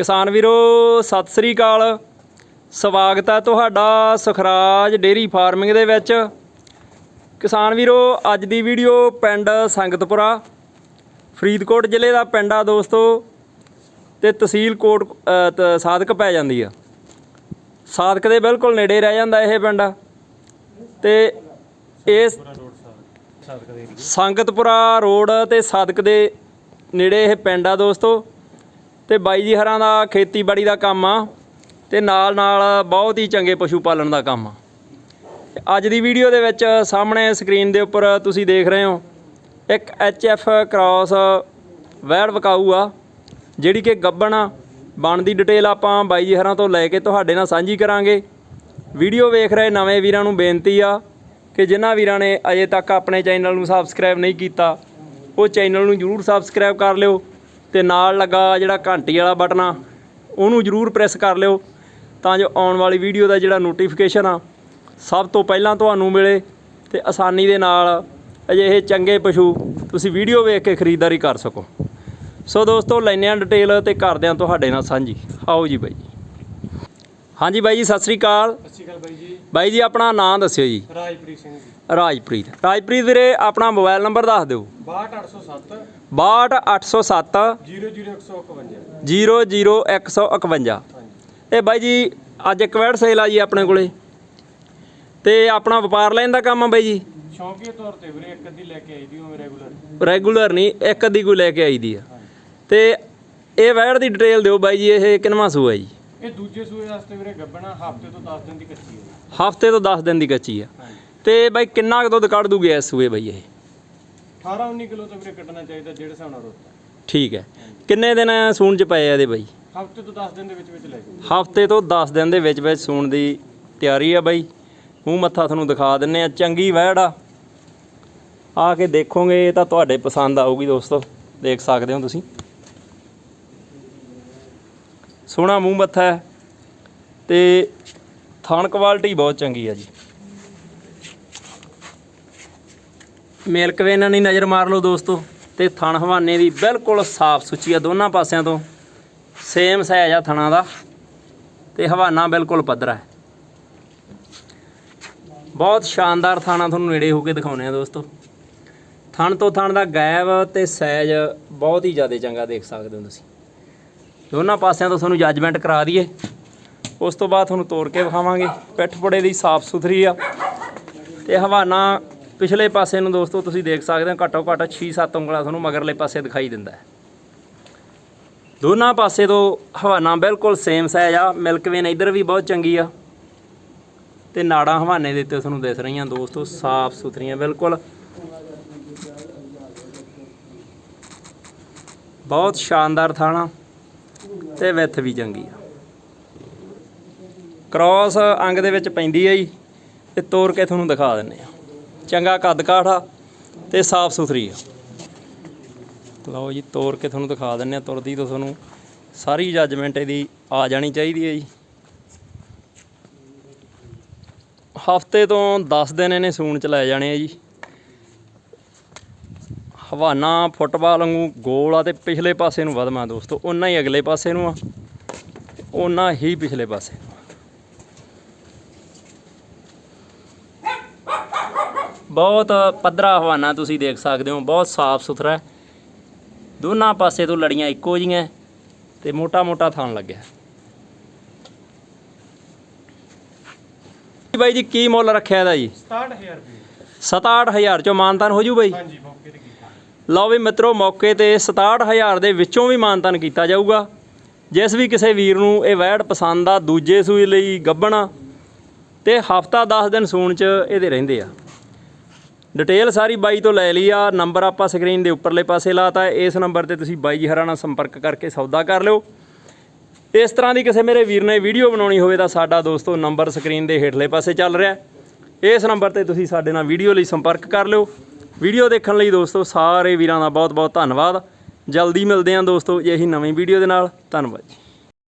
ਕਿਸਾਨ ਵੀਰੋ, ਸਤਿ ਸ੍ਰੀ ਅਕਾਲ। ਸਵਾਗਤ ਹੈ ਤੁਹਾਡਾ ਸੁਖਰਾਜ ਡੇਰੀ ਫਾਰਮਿੰਗ ਦੇ ਵਿੱਚ। ਕਿਸਾਨ ਵੀਰੋ, ਅੱਜ ਦੀ ਵੀਡੀਓ ਪਿੰਡ ਸੰਗਤਪੁਰਾ, ਫਰੀਦਕੋਟ ਜ਼ਿਲ੍ਹੇ ਦਾ ਪਿੰਡ ਆ ਦੋਸਤੋ। ਤੇ ਤਹਿਸੀਲ ਕੋਟ ਸਾਦਕ ਪੈ ਜਾਂਦੀ ਆ। ਸਾਦਕ ਦੇ ਬਿਲਕੁਲ ਨੇੜੇ ਰਹਿ ਜਾਂਦਾ ਇਹ ਪਿੰਡ। ਤੇ ਇਸ ਸੰਗਤਪੁਰਾ ਰੋਡ ਤੇ ਸਾਦਕ ਦੇ ਨੇੜੇ ਇਹ ਪਿੰਡ ਆ ਦੋਸਤੋ। ਤੇ ਬਾਈ ਜੀ ਹਰਾਂ ਦਾ ਖੇਤੀਬਾੜੀ ਦਾ ਕੰਮ ਆ ਤੇ ਨਾਲ ਨਾਲ ਬਹੁਤ ਹੀ ਚੰਗੇ ਪਸ਼ੂ ਪਾਲਣ ਦਾ ਕੰਮ ਆ। ਅੱਜ ਦੀ ਵੀਡੀਓ ਦੇ ਵਿੱਚ ਸਾਹਮਣੇ ਸਕਰੀਨ ਦੇ ਉੱਪਰ ਤੁਸੀਂ ਦੇਖ ਰਹੇ ਹੋ, ਇੱਕ ਐਚ ਐਫ ਕ੍ਰਾਸ ਵੈੜ ਵਕਾਊ ਆ, ਜਿਹੜੀ ਕਿ ਗੱਬਣ ਆ। ਬਣ ਦੀ ਡਿਟੇਲ ਆਪਾਂ ਬਾਈ ਜੀ ਹਰਾਂ ਤੋਂ ਲੈ ਕੇ ਤੁਹਾਡੇ ਨਾਲ ਸਾਂਝੀ ਕਰਾਂਗੇ। ਵੀਡੀਓ ਵੇਖ ਰਹੇ ਨਵੇਂ ਵੀਰਾਂ ਨੂੰ ਬੇਨਤੀ ਆ ਕਿ ਜਿਨ੍ਹਾਂ ਵੀਰਾਂ ਨੇ ਅਜੇ ਤੱਕ ਆਪਣੇ ਚੈਨਲ ਨੂੰ ਸਬਸਕ੍ਰਾਈਬ ਨਹੀਂ ਕੀਤਾ, ਉਹ ਚੈਨਲ ਨੂੰ ਜਰੂਰ ਸਬਸਕ੍ਰਾਈਬ ਕਰ ਲਿਓ। ਤੇ ਨਾਲ ਲੱਗਾ ਜਿਹੜਾ ਘੰਟੀ ਵਾਲਾ ਬਟਨ ਆ ਉਹਨੂੰ ਜਰੂਰ ਪ੍ਰੈਸ ਕਰ ਲਿਓ ਤਾਂ ਜੋ ਆਉਣ ਵਾਲੀ ਵੀਡੀਓ ਦਾ ਜਿਹੜਾ ਨੋਟੀਫਿਕੇਸ਼ਨ ਆ ਸਭ ਤੋਂ ਪਹਿਲਾਂ ਤੁਹਾਨੂੰ ਮਿਲੇ ਤੇ ਆਸਾਨੀ ਦੇ ਨਾਲ ਅਜਿਹੇ ਚੰਗੇ ਪਸ਼ੂ ਤੁਸੀਂ ਵੀਡੀਓ ਵੇਖ ਕੇ ਖਰੀਦਦਾਰੀ ਕਰ ਸਕੋ। ਸੋ ਦੋਸਤੋ ਲੈਂਦੇ ਹਾਂ ਡਿਟੇਲ ਤੇ ਕਰਦੇ ਹਾਂ ਤੁਹਾਡੇ ਨਾਲ ਸਾਂਝੀ। ਆਓ ਜੀ ਬਾਈ ਜੀ। ਹਾਂਜੀ ਬਾਈ ਜੀ ਸਤਿ ਸ੍ਰੀ ਅਕਾਲ। ਸਤਿ ਸ਼੍ਰੀ ਅਕਾਲ ਬਾਈ ਜੀ। ਬਾਈ ਜੀ ਆਪਣਾ ਨਾਮ ਦੱਸਿਓ ਜੀ। ਰਾਜਪ੍ਰੀਤ ਸਿੰਘ ਜੀ। ਰਾਜਪ੍ਰੀਤ। ਰਾਜਪ੍ਰੀਤ ਵੀਰੇ ਆਪਣਾ ਮੋਬਾਈਲ ਨੰਬਰ ਦੱਸ ਦਿਓ। 62807 62807 00151 00151 ਇਹ ਬਾਈ ਜੀ ਅੱਜ ਇੱਕ ਵੈੜ ਸੇਲ ਆ ਜੀ ਆਪਣੇ ਕੋਲੇ। ਤੇ ਆਪਣਾ ਵਪਾਰ ਲੈਣ ਦਾ ਕੰਮ ਆ ਬਾਈ ਜੀ? ਸ਼ੌਂਕੀਏ ਤੌਰ ਤੇ ਵੀਰੇ ਇੱਕ ਅੱਧੀ ਲੈ ਕੇ ਆਈ ਦੀ ਹਾਂ ਰੈਗੂਲਰ। ਰੈਗੂਲਰ ਨਹੀਂ ਇੱਕ ਅੱਧੀ ਕੋਈ ਲੈ ਕੇ ਆਈ ਦੀ ਆ। ਤੇ ਇਹ ਵੈੜ ਦੀ ਡਿਟੇਲ ਦਿਓ ਬਾਈ ਜੀ ਇਹ ਕਿੰਨਵਾਂ ਸੂਆ ਜੀ? ਇਹ ਦੂਜੇ ਸੂਏ ਵਾਸਤੇ ਵੀਰੇ ਗੱਬਣਾ ਹਫ਼ਤੇ ਤੋਂ 10 ਦਿਨ ਦੀ ਕੱਚੀ ਹੈ। ਹਫ਼ਤੇ ਤੋਂ 10 ਦਿਨ ਦੀ ਕੱਚੀ ਆ। ਤੇ ਬਾਈ ਕਿੰਨਾ ਕੁ ਦੁੱਧ ਕੱਢ ਦੂਗੇ ਇਸ ਸੂਏ ਬਾਈ ਇਹ? 18 19 ਕਿਲੋ ਤਾਂ ਵੀਰੇ ਕੱਢਣਾ ਚਾਹੀਦਾ ਜਿਹੜੇ ਹਿਸਾਬ ਨਾਲ ਰੋਤਾ ਠੀਕ ਹੈ। ਕਿੰਨੇ ਦਿਨ ਸੂਣ ਚ ਪਏ ਆ ਇਹਦੇ ਬਾਈ? ਹਫ਼ਤੇ ਤੋਂ 10 ਦਿਨ ਦੇ ਵਿੱਚ ਵਿੱਚ ਲੈ ਜਾਓ ਹਫ਼ਤੇ ਤੋਂ 10 ਦਿਨ ਦੇ ਵਿੱਚ ਵਿੱਚ ਸੂਣ ਦੀ ਤਿਆਰੀ ਆ ਬਾਈ। ਮੂੰਹ ਮੱਥਾ ਤੁਹਾਨੂੰ ਦਿਖਾ ਦਿੰਨੇ ਆ। ਚੰਗੀ ਵਹਿੜ ਆ। ਆ ਕੇ ਦੇਖੋਗੇ ਇਹ ਤਾਂ ਤੁਹਾਡੇ ਪਸੰਦ ਆਊਗੀ ਦੋਸਤੋ। ਦੇਖ ਸਕਦੇ ਹੋ ਤੁਸੀਂ। ਸੋਹਣਾ ਮੂੰਹ ਮੱਥਾ ਹੈ। ਤੇ ਥਣ ਕੁਆਲਿਟੀ ਬਹੁਤ ਚੰਗੀ ਆ ਜੀ। ਮਿਲਕ ਇਹਨਾਂ ਦੀ ਨਜ਼ਰ ਮਾਰ ਲਓ ਦੋਸਤੋ ਤੇ ਥਣ ਹਵਾਨੇ ਦੀ ਬਿਲਕੁਲ ਸਾਫ਼ ਸੁੱਚੀ ਆ ਦੋਨਾਂ ਪਾਸਿਆਂ ਤੋਂ। ਸੇਮ ਸਾਈਜ਼ ਆ ਥਣਾ ਦਾ ਤੇ ਹਵਾਨਾ ਬਿਲਕੁਲ ਪੱਧਰਾ ਹੈ। ਬਹੁਤ ਸ਼ਾਨਦਾਰ ਥਾਣਾ ਤੁਹਾਨੂੰ ਨੇੜੇ ਹੋ ਕੇ ਦਿਖਾਉਨੇ ਆ ਦੋਸਤੋ। ਥਣ ਤੋਂ ਥਣ ਦਾ ਗੈਬ ਤੇ ਸਾਈਜ਼ ਬਹੁਤ ਹੀ ਜ਼ਿਆਦਾ ਚੰਗਾ ਦੇਖ ਸਕਦੇ ਹੋ ਤੁਸੀਂ। ਦੋਨਾਂ ਪਾਸਿਆਂ ਤੋਂ ਤੁਹਾਨੂੰ ਜੱਜਮੈਂਟ ਕਰਾ ਦਈਏ। ਉਸ ਤੋਂ ਬਾਅਦ ਤੁਹਾਨੂੰ ਤੋੜ ਕੇ ਵਿਖਾਵਾਂਗੇ। ਪਿੱਠ ਪੁੜੇ ਦੀ ਸਾਫ਼ ਸੁਥਰੀ ਆ ਤੇ ਹਵਾਨਾ ਪਿਛਲੇ ਪਾਸੇ ਨੂੰ ਦੋਸਤੋ, ਤੁਸੀਂ ਦੇਖ ਸਕਦੇ ਹੋ, ਘੱਟੋ ਘੱਟ 6-7 ਉਂਗਲਾਂ ਤੁਹਾਨੂੰ ਮਗਰਲੇ ਪਾਸੇ ਦਿਖਾਈ ਦਿੰਦਾ ਹੈ। ਦੋਨਾਂ ਪਾਸੇ ਤੋਂ ਹਵਾਨਾ ਬਿਲਕੁਲ ਸੇਮ ਸਾਈਜ਼ ਆ ਮਿਲਕਵੇਨ ਇਧਰ ਵੀ ਬਹੁਤ ਚੰਗੀ ਆ। ਤੇ ਨਾੜਾਂ ਹਵਾਨੇ ਦੇ ਉੱਤੇ ਤੁਹਾਨੂੰ ਦਿਸ ਰਹੀਆਂ ਦੋਸਤੋ, ਸਾਫ਼ ਸੁਥਰੀਆਂ, ਬਿਲਕੁਲ। ਬਹੁਤ ਸ਼ਾਨਦਾਰ ਥਾਣਾ ਤੇ ਵਿੱਥ ਵੀ ਚੰਗੀ ਆ। ਕ੍ਰਾਸ ਅੰਗ ਦੇ ਵਿੱਚ ਪੈਂਦੀ ਆ ਜੀ, ਤੇ ਤੋੜ ਕੇ ਤੁਹਾਨੂੰ ਦਿਖਾ ਦਿੰਨੇ ਆ। ਚੰਗਾ ਕੱਦ ਕਾਠ ਆ ਤੇ ਸਾਫ਼ ਸੁਥਰੀ ਆ। ਲਓ ਜੀ, ਤੋਰ ਕੇ ਤੁਹਾਨੂੰ ਦਿਖਾ ਦਿੰਨੇ ਆ ਤੁਰਦੀ ਤੋਂ ਤੁਹਾਨੂੰ ਸਾਰੀ ਜੱਜਮੈਂਟ ਇਹਦੀ ਆ ਜਾਣੀ ਚਾਹੀਦੀ ਹੈ ਜੀ। ਹਫ਼ਤੇ ਤੋਂ 10 ਦਿਨ ਇਹਨੇ ਸੂਣ ਚ ਲੈ ਜਾਣੇ ਆ ਜੀ। ਹਵਾਨਾ ਫੁੱਟਬਾਲ ਵਾਂਗੂ ਗੋਲ ਆ ਤੇ ਪਿਛਲੇ ਪਾਸੇ ਨੂੰ ਵਧਮਾ ਦੋਸਤੋ, ਓਨਾ ਹੀ ਅਗਲੇ ਪਾਸੇ ਨੂੰ ਆ। ਓਨਾ ਹੀ ਪਿਛਲੇ ਪਾਸੇ ਨੂੰ ਆ। ਬਹੁਤ ਪੱਧਰਾ ਹਵਾਨਾ ਤੁਸੀਂ ਦੇਖ ਸਕਦੇ ਹੋ ਬਹੁਤ ਸਾਫ਼ ਸੁਥਰਾ ਹੈ। ਦੋਨਾਂ ਪਾਸੇ ਤੋਂ ਲੜੀਆਂ ਇੱਕੋ ਜੀਆਂ ਤੇ ਮੋਟਾ ਮੋਟਾ ਥਣ ਲੱਗਿਆ ਜੀ ਬਾਈ ਜੀ ਕੀ ਮੁੱਲ ਰੱਖਿਆ ਇਹਦਾ ਜੀ? 67000 ਰੁਪਏ। 67000 ਚੋਂ ਮਾਨਤਾਨ ਹੋ ਜੂ ਬਾਈ? ਹਾਂਜੀ ਮੌਕੇ ਤੇ ਕੀਤਾ। ਲਓ ਵੀ ਮਿੱਤਰੋ ਮੌਕੇ ਤੇ 67000 ਦੇ ਵਿੱਚੋਂ ਵੀ ਮਾਨਤਾਨ ਕੀਤਾ ਜਾਊਗਾ। ਜਿਸ ਵੀ ਕਿਸੇ ਵੀਰ ਨੂੰ ਇਹ ਵੈੜ ਪਸੰਦ ਆ ਦੂਜੇ ਸੂਈ ਲਈ ਗੱਭਣਾ ਤੇ ਹਫਤਾ 10 ਦਿਨ ਸੂਣ ਚ ਇਹਦੇ ਰਹਿੰਦੇ ਆ। ਡਿਟੇਲ ਸਾਰੀ ਬਾਈ ਤੋਂ ਲੈ ਲਈ ਆ ਨੰਬਰ ਆਪਾਂ ਸਕਰੀਨ ਦੇ ਉੱਪਰਲੇ ਪਾਸੇ ਲਾਤਾ ਹੈ। ਇਸ ਨੰਬਰ ਤੇ ਤੁਸੀਂ ਬਾਈ ਜੀ ਹਰਾਂ ਨਾਲ ਸੰਪਰਕ ਕਰਕੇ ਸੌਦਾ ਕਰ ਲਿਓ। ਇਸ ਤਰ੍ਹਾਂ ਦੀ ਕਿਸੇ ਮੇਰੇ ਵੀਰ ਨੇ ਵੀਡੀਓ ਬਣਾਉਣੀ ਹੋਵੇ ਤਾਂ ਸਾਡਾ ਦੋਸਤੋ ਨੰਬਰ ਸਕਰੀਨ ਦੇ ਹੇਠਲੇ ਪਾਸੇ ਚੱਲ ਰਿਹਾ ਇਸ ਨੰਬਰ ਤੇ ਤੁਸੀਂ ਸਾਡੇ ਨਾਲ ਵੀਡੀਓ ਲਈ ਸੰਪਰਕ ਕਰ ਲਿਓ। ਵੀਡੀਓ ਦੇਖਣ ਲਈ ਦੋਸਤੋ ਸਾਰੇ ਵੀਰਾਂ ਦਾ ਬਹੁਤ ਬਹੁਤ ਧੰਨਵਾਦ। ਜਲਦੀ ਮਿਲਦੇ ਹਾਂ ਦੋਸਤੋ, ਇਹੀ ਨਵੀਂ ਵੀਡੀਓ ਦੇ ਨਾਲ। ਧੰਨਵਾਦ ਜੀ।